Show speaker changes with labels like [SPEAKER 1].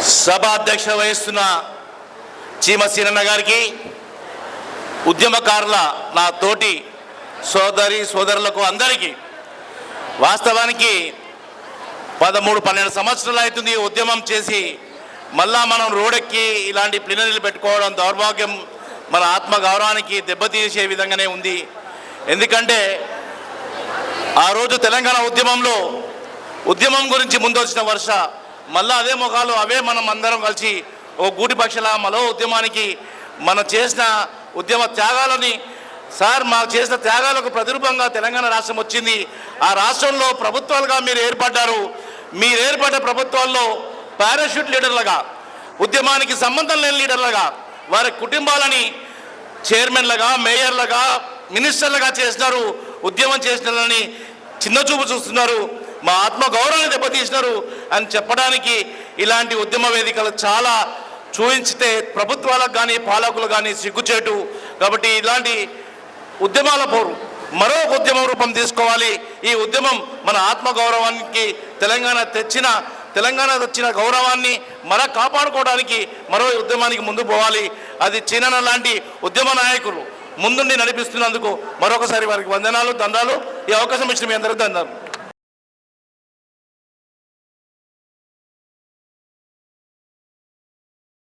[SPEAKER 1] సభ అధ్యక్ష వహిస్తున్న చీమ సీనన్న గారికి ఉద్యమకారుల నా తోటి సోదరి సోదరులకు అందరికీ వాస్తవానికి పదమూడు పన్నెండు సంవత్సరాలు అవుతుంది ఉద్యమం చేసి మళ్ళా మనం రోడెక్కి ఇలాంటి ప్లినరీలు పెట్టుకోవడం దౌర్భాగ్యం మన ఆత్మ గౌరవానికి దెబ్బతీసే విధంగానే ఉంది. ఎందుకంటే ఆ రోజు తెలంగాణ ఉద్యమంలో ఉద్యమం గురించి ముందొచ్చిన వర్ష మళ్ళీ అదే ముఖాలు అవే మనం అందరం కలిసి ఓ గూటి పక్షల ఉద్యమానికి మనం చేసిన ఉద్యమ త్యాగాలని సార్ మాకు చేసిన త్యాగాలకు ప్రతిరూపంగా తెలంగాణ రాష్ట్రం వచ్చింది. ఆ రాష్ట్రంలో ప్రభుత్వాలుగా మీరు ఏర్పడ్డారు. మీరు ఏర్పడ్డ ప్రభుత్వాల్లో పారాషూట్ లీడర్లుగా ఉద్యమానికి సంబంధం లేని లీడర్లుగా వారి కుటుంబాలని చైర్మన్లుగా మేయర్లుగా మినిస్టర్లుగా చేసినారు ఉద్యమం చేసినారని చిన్న చూపు చూస్తున్నారు. మా ఆత్మ గౌరవాన్ని దెబ్బతీసినారు అని చెప్పడానికి ఇలాంటి ఉద్యమ వేదికలు చాలా చూపించితే ప్రభుత్వాలకు కానీ పాలకులు కానీ సిగ్గుచేటు. కాబట్టి ఇలాంటి ఉద్యమాల పోరు మరో ఉద్యమ రూపం తీసుకోవాలి. ఈ ఉద్యమం మన ఆత్మ గౌరవానికి తెలంగాణ తెచ్చిన తెలంగాణ తెచ్చిన గౌరవాన్ని మర కాపాడుకోవడానికి మరో ఉద్యమానికి ముందు పోవాలి. అది చీనన లాంటి ఉద్యమ నాయకులు ముందుండి నడిపిస్తున్నందుకు మరొకసారి వారికి వందనాలు దండాలు ఈ అవకాశం ఇచ్చిన మీ అందరికీ దండాలు